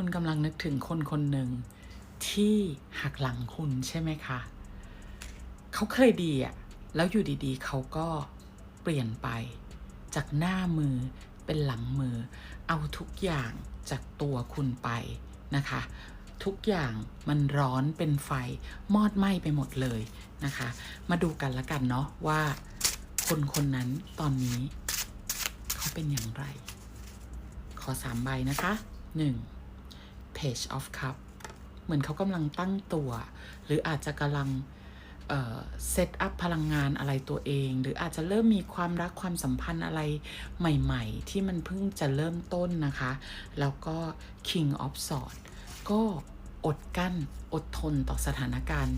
คุณกำลังนึกถึงคนคนหนึ่งที่หักหลังคุณใช่ไหมคะ เขาเคยดีอะแล้วอยู่ดีๆ เขาก็เปลี่ยนไป จากหน้ามือเป็นหลังมือ เอาทุกอย่างจากตัวคุณไปนะคะ ทุกอย่างมันร้อนเป็นไฟ มอดไหม้ไปหมดเลยนะคะ มาดูกันละกันเนาะว่าคนคนนั้นตอนนี้ เขาเป็นอย่างไร ขอสามใบนะคะหนึ่ง page of cup เหมือนเขากำลังตั้งตัว หรืออาจจะกำลังเซตอัพพลังงานอะไรตัวเอง หรืออาจจะเริ่มมีความรักความสัมพันธ์อะไรใหม่ๆ ที่มันเพิ่งจะเริ่มต้นนะคะ แล้วก็ king of swords ก็อดกั้นอดทนต่อสถานการณ์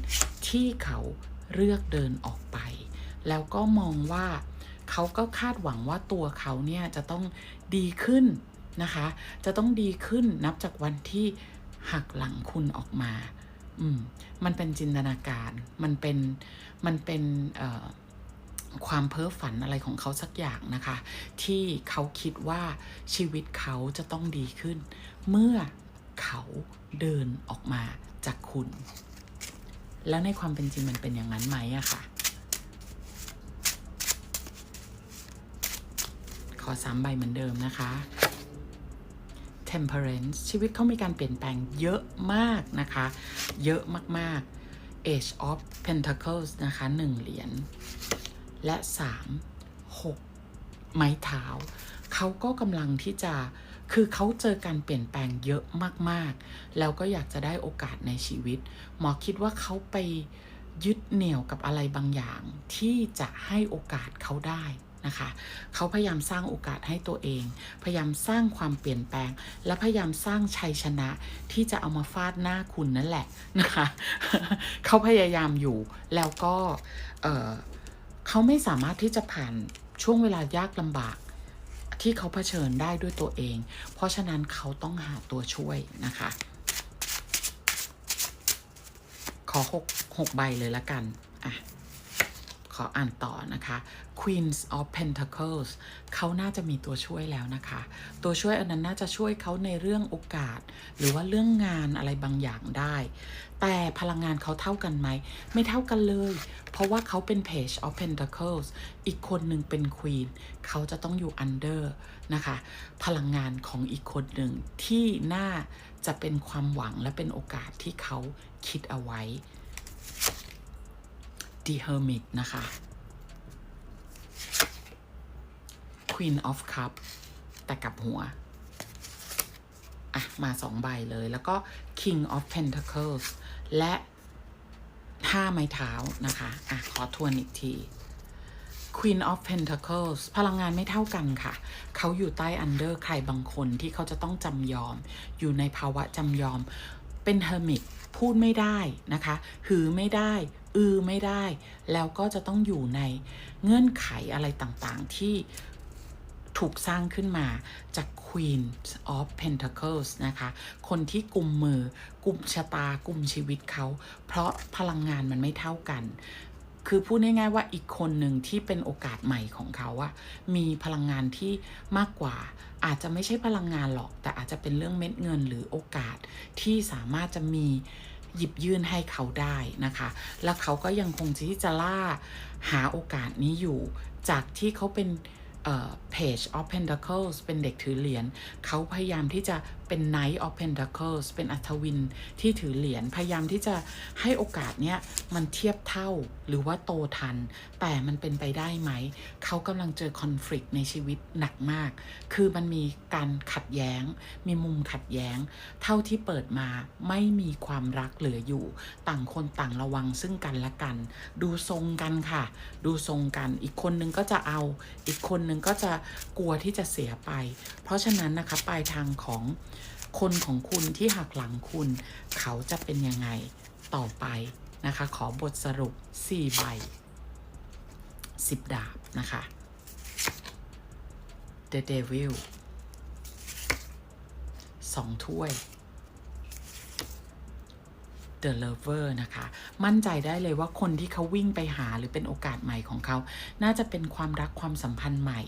ที่เขาเลือกเดินออกไป แล้วก็มองว่าเขาก็คาดหวังว่าตัวเขาเนี่ยจะต้องดีขึ้น นะคะ จะต้องดีขึ้นนับจากวันที่หักหลังคุณออกมา อืม มันเป็นจินตนาการ มันเป็น มันเป็นความเพ้อฝันอะไรของเขาสักอย่างนะคะ ที่เขาคิดว่าชีวิตเขาจะต้องดีขึ้น เมื่อเขาเดินออกมาจากคุณ แล้วในความเป็นจริงมันเป็นอย่างนั้นไหมอะค่ะ ขอสามใบเหมือนเดิมนะคะ temperance ชีวิตเขามีการเปลี่ยนแปลงเยอะมากนะคะ เยอะมากๆ age of pentacles นะคะหนึ่งเหรียญ และสามหกไม้เท้า เขาก็กำลังที่จะคือเขาเจอการเปลี่ยนแปลงเยอะมากๆ แล้วก็อยากจะได้โอกาสในชีวิต หมอคิดว่าเขาไปยึดเหนี่ยวกับอะไรบางอย่างที่จะให้โอกาสเขาได้ นะคะ เขาพยายามสร้างโอกาสให้ตัวเอง พยายามสร้างความเปลี่ยนแปลง และพยายามสร้างชัยชนะที่จะเอามาฟาดหน้าคุณนั่นแหละนะคะ เขาพยายามอยู่แล้วก็เเขาไม่สามารถที่จะผ่านช่วงเวลายากลำบากที่เขาเผชิญได้ด้วยตัวเอง เพราะฉะนั้นเขาต้องหาตัวช่วยนะคะ ขอหกหกใบเลยละกัน อะ ขออ่านต่อนะคะ Queens of Pentacles เขาน่าจะมีตัวช่วยแล้วนะคะ ตัวช่วยอันนั้นน่าจะช่วยเขาในเรื่องโอกาส หรือว่าเรื่องงานอะไรบางอย่างได้ แต่พลังงานเขาเท่ากันไหม ไม่เท่ากันเลย เพราะว่าเขาเป็น Page of Pentacles อีกคนหนึ่งเป็น Queen เขาจะต้องอยู่ under นะคะ พลังงานของอีกคนหนึ่งที่น่าจะเป็นความหวังและเป็นโอกาสที่เขาคิดเอาไว้ The Hermit นะคะ Queen of Cup แต่กับหัว อะ มาสองใบเลยแล้วก็ King of Pentacles และห้าไม้เท้านะคะ อะ ขอทวนอีกที Queen of Pentacles พลังงานไม่เท่ากันค่ะ เขาอยู่ใต้ under ใครบางคนที่เขาจะต้องจำยอม อยู่ในภาวะจำยอม เป็น hermit พูดไม่ได้นะคะ หือไม่ได้ อือไม่ได้ แล้วก็จะต้องอยู่ในเงื่อนไขอะไรต่างๆ ที่ถูกสร้างขึ้นมาจาก Queen of Pentacles นะคะ คนที่กุมมือกุมชะตากุมชีวิตเขา เพราะพลังงานมันไม่เท่ากัน คือพูดง่ายๆว่าอีกคนหนึ่งที่เป็นโอกาสใหม่ของเขาอะมีพลังงานที่มากกว่า อาจจะไม่ใช่พลังงานหรอก แต่อาจจะเป็นเรื่องเม็ดเงินหรือโอกาสที่สามารถจะมี หยิบยื่นให้เขาได้นะคะ แล้วเขาก็ยังคงที่จะล่าหาโอกาสนี้อยู่ จากที่เขาเป็นเพจ of Pentacles เป็นเด็กถือเหรียญเขาพยายามที่จะ เป็น Knight of Pentacles เป็นอัศวินที่ถือเหรียญพยายามที่จะให้โอกาสเนี้ยมันเทียบเท่าหรือว่าโตทัน แต่มันเป็นไปได้ไหม เขากำลังเจอคอน FLICT ในชีวิตหนักมาก คือมันมีการขัดแย้ง มีมุมขัดแย้ง เท่าที่เปิดมาไม่มีความรักเหลืออยู่ ต่างคนต่างระวังซึ่งกันและกัน ดูทรงกันค่ะ ดูทรงกัน อีกคนนึงก็จะเอา อีกคนนึงก็จะกลัวที่จะเสียไป เพราะฉะนั้นนะคะปลายทางของ คนของคุณที่หักหลังคุณ เขาจะเป็นยังไงต่อไปนะคะ ขอบทสรุป 4 ใบ 10 ดาบนะคะ The Devil สองถ้วย The Lover นะคะ มั่นใจได้เลยว่าคนที่เขาวิ่งไปหาหรือเป็นโอกาสใหม่ของเขา น่าจะเป็นความรักความสัมพันธ์ใหม่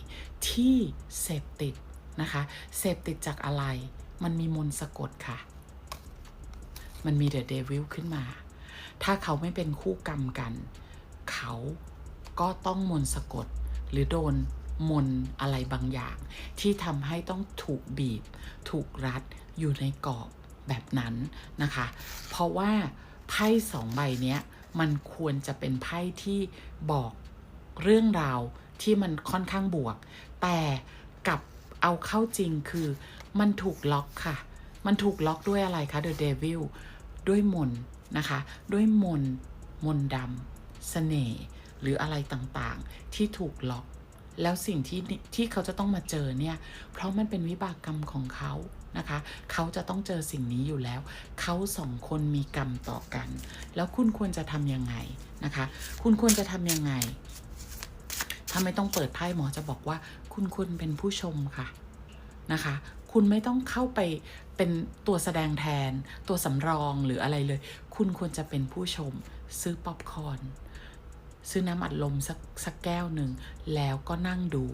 ที่เสพติดนะคะ เสพติดจากอะไร มันมีมนสะกดค่ะ มันมีเดอะเดวิลขึ้นมา ถ้าเขาไม่เป็นคู่กรรมกัน เขาก็ต้องมนสะกด หรือโดนมนอะไรบางอย่าง ที่ทำให้ต้องถูกบีบ ถูกรัดอยู่ในกรอบแบบนั้นนะคะ เพราะว่าไพ่สองใบเนี้ยมันควรจะเป็นไพ่ที่บอกเรื่องราวที่มันค่อนข้างบวก แต่กับเอาเข้าจริงคือ มันถูกล็อกค่ะ มันถูกล็อกด้วยอะไรคะ The Devil ด้วยมนนะคะ ด้วยมน มนดำเสน่ห์หรืออะไรต่างๆ ที่ถูกล็อก แล้วสิ่งที่ที่เขาจะต้องมาเจอเนี่ย เพราะมันเป็นวิบากกรรมของเขานะคะ เขาจะต้องเจอสิ่งนี้อยู่แล้ว เขาสองคนมีกรรมต่อกัน แล้วคุณควรจะทำยังไงนะคะ คุณควรจะทำยังไงถ้าไม่ต้องเปิดไพ่หมอจะบอกว่า คุณควรเป็นผู้ชมค่ะ นะคะ คุณไม่ต้องเข้าไปเป็นตัวแสดงแทน ตัวสำรองหรืออะไรเลย คุณควรจะเป็นผู้ชม ซื้อป๊อปคอร์นซื้อน้ำอัดลมสักสักแก้วหนึ่ง แล้วก็นั่งดู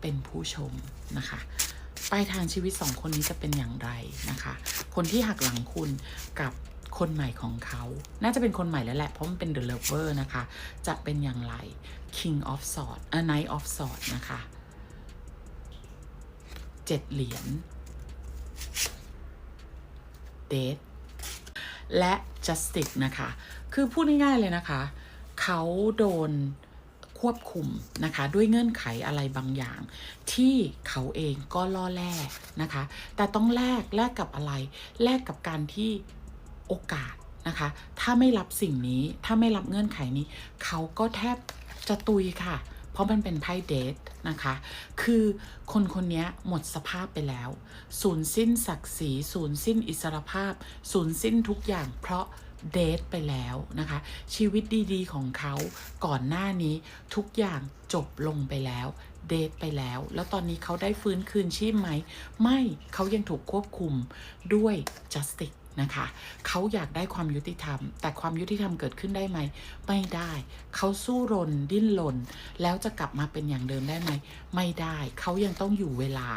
เป็นผู้ชมนะคะปลายทางชีวิตสองคนนี้จะเป็นอย่างไรนะคะ คนที่หักหลังคุณกับคนใหม่ของเขา น่าจะเป็นคนใหม่แล้วแหละ เพราะมันเป็น The Lover นะคะ จะเป็นอย่างไร King of Swords เอ่อ Knight of Swords นะคะ เจ็ดเหรียญ Date และ Justice นะคะ คือพูดง่ายๆเลยนะคะ เขาโดนควบคุมนะคะ ด้วยเงื่อนไขอะไรบางอย่าง ที่เขาเองก็ล่อแลกนะคะ แต่ต้องแลกแลกกับอะไร แลกกับการที่โอกาสนะคะ ถ้าไม่รับสิ่งนี้ถ้าไม่รับเงื่อนไขนี้ เขาก็แทบจะตุยค่ะ เพราะมันเป็นไพ่เดทนะคะ คือคนคนนี้หมดสภาพไปแล้ว สูญสิ้นศักดิ์ศรี สูญสิ้นอิสรภาพ สูญสิ้นทุกอย่างเพราะเดทไปแล้วนะคะ ชีวิตดีๆของเขาก่อนหน้านี้ทุกอย่างจบลงไปแล้วเดทไปแล้ว แล้วตอนนี้เขาได้ฟื้นคืนชีพไหม ไม่เขายังถูกควบคุมด้วย justice นะคะเขาอยากได้ความยุติธรรม แต่ความยุติธรรมเกิดขึ้นได้ไหม ไม่ได้ เขาสู้รนดิ้นรนแล้วจะกลับมาเป็นอย่างเดิมได้ไหม ไม่ได้ เขายังต้องอยู่เวลา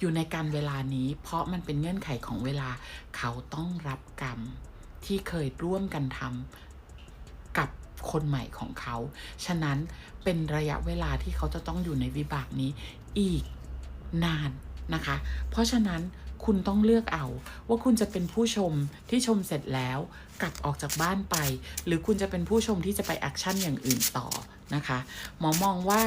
อยู่ในการเวลานี้ เพราะมันเป็นเงื่อนไขของเวลา เขาต้องรับกรรมที่เคยร่วมกันทำกับคนใหม่ของเขา ฉะนั้นเป็นระยะเวลาที่เขาจะต้องอยู่ในวิบากนี้อีกนานนะคะ เพราะฉะนั้น คุณต้องเลือกเอา ว่าคุณจะเป็นผู้ชมที่ชมเสร็จแล้วกลับออกจากบ้านไป หรือคุณจะเป็นผู้ชมที่จะไปแอคชั่นอย่างอื่นต่อนะคะหมอมองว่า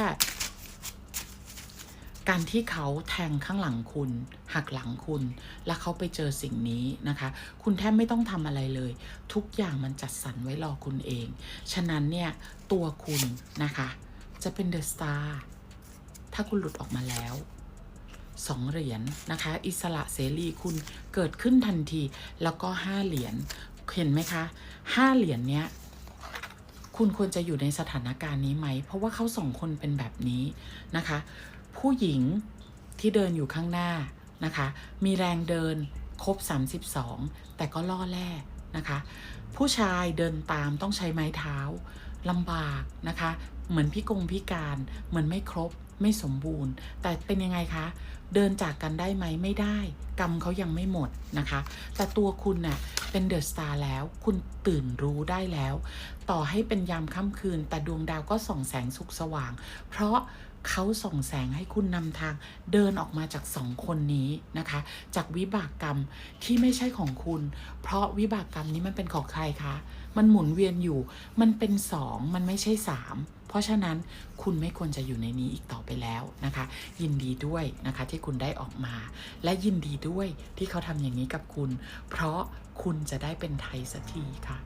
การที่เขาแทงข้างหลังคุณ หักหลังคุณ แล้วเขาไปเจอสิ่งนี้นะคะ คุณแทบไม่ต้องทำอะไรเลย ทุกอย่างมันจัดสรรไว้รอคุณเอง ฉะนั้นเนี่ยตัวคุณนะคะ จะเป็นเดอะสตาร์ถ้าคุณหลุดออกมาแล้ว สองเหรียญนะคะ อิสระเสรีคุณเกิดขึ้นทันที แล้วก็ห้าเหรียญเห็นไหมคะห้าเหรียญเนี้ยคุณควรจะอยู่ในสถานการณ์นี้ไหม เพราะว่าเขาสองคนเป็นแบบนี้นะคะ ผู้หญิงที่เดินอยู่ข้างหน้านะคะ มีแรงเดินครบ 32 แต่ก็ล่อแร่นะคะ ผู้ชายเดินตามต้องใช้ไม้เท้าลำบากนะคะ เหมือนพิกงพิการเหมือนไม่ครบ ไม่สมบูรณ์ แต่เป็นยังไงคะ เดินจากกันได้ไหมไม่ได้ กรรมเขายังไม่หมดนะคะ แต่ตัวคุณน่ะเป็นเดอะสตาร์แล้ว คุณตื่นรู้ได้แล้ว ต่อให้เป็นยามค่ำคืน แต่ดวงดาวก็ส่องแสงสุกสว่าง เพราะเขาส่องแสงให้คุณนำทางเดินออกมาจากสองคนนี้นะคะ จากวิบากกรรมที่ไม่ใช่ของคุณ เพราะวิบากกรรมนี้มันเป็นของใครคะ มันหมุนเวียนอยู่ มันเป็นสองมันไม่ใช่สาม เพราะฉะนั้นคุณไม่ควรจะอยู่ในนี้อีกต่อไปแล้วนะคะ ยินดีด้วยนะคะที่คุณได้ออกมา และยินดีด้วยที่เขาทำอย่างนี้กับคุณ เพราะคุณจะได้เป็นไทยสักทีค่ะ